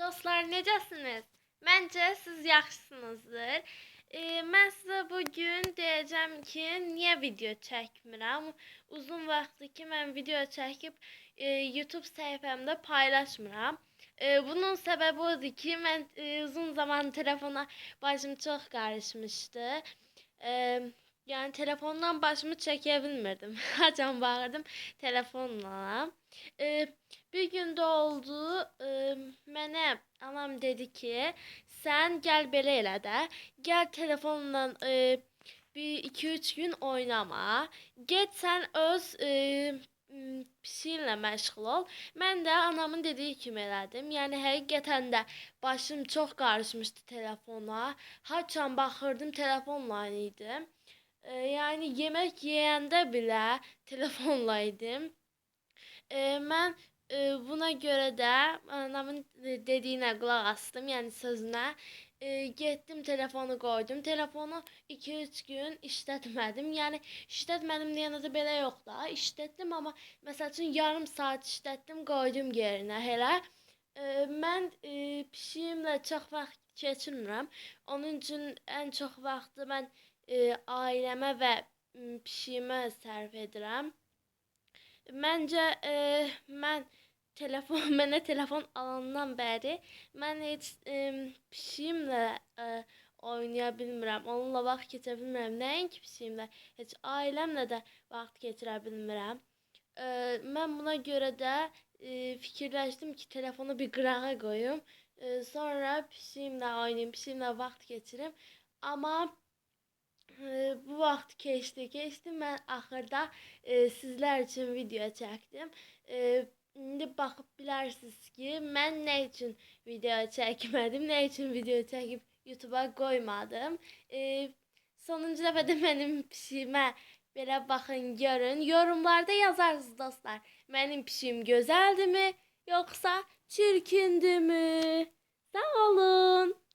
Dostlar necəsiniz? Məncə siz yaxşısınızdır. Ee, mən sizə bu gün deyəcəm ki, niyə video çəkmirəm? Uzun vaxtdır ki, mən video çəkib e, YouTube səhifəmdə paylaşmıram. E, bunun səbəbi odur ki, mən e, uzun zaman telefona başım çox qarışmışdı. E, yəni telefondan başımı çəkə bilmirdim. Hacan bağırdım telefonla. E, bir gündə oldu, e, mənə anam dedi ki, sən gəl belə elə də, gəl telefonla e, bir 2-3 gün oynama. Get sən öz e, pişiyinlə məşğul ol. Mən də anamın dediyi kimi elədim. Yəni həqiqətən də başım çox qarışmışdı telefona. Haçan baxırdım telefonla idim. E, yəni yemək yeyəndə belə telefonla idim. E, mən e, buna görə də anamın dediyinə qulaq asdım, yəni sözünə. E, getdim telefonu qoydum. Telefonu 2-3 gün işlətmədim. Yəni işlətmədim deyəndə də belə yox da. İşlətdim amma məsəl üçün yarım saat işlətdim, qoydum yerinə elə. E, mən e, pişiyimlə çox vaxt keçirmirəm. Onun üçün ən çox vaxtı mən e, ailəmə və pişiyimə sərf edirəm. Məncə e, mən telefon mənə telefon alandan bəri mən heç e, pişiyimlə e, oynaya bilmirəm. Onunla vaxt keçirə bilmirəm. Nəinki pişiyimlə, heç ailəmlə də vaxt keçirə bilmirəm. E, mən buna görə də e, fikirləşdim ki, telefonu bir qırağa qoyum. E, sonra pişiyimlə oynayım, pişiyimlə vaxt keçirim. Amma bu vaxt keçdi, keçdi. Mən axırda e, sizlər üçün video çəkdim. E, indi baxıb bilərsiniz ki, mən nə üçün video çəkmədim, nə üçün video çəkib YouTube-a qoymadım. E, sonuncu dəfə də mənim pişiyimə belə baxın, görün. Yorumlarda yazarsınız dostlar. Mənim pişiyim gözəldimi, yoxsa çirkindimi? Sağ olun.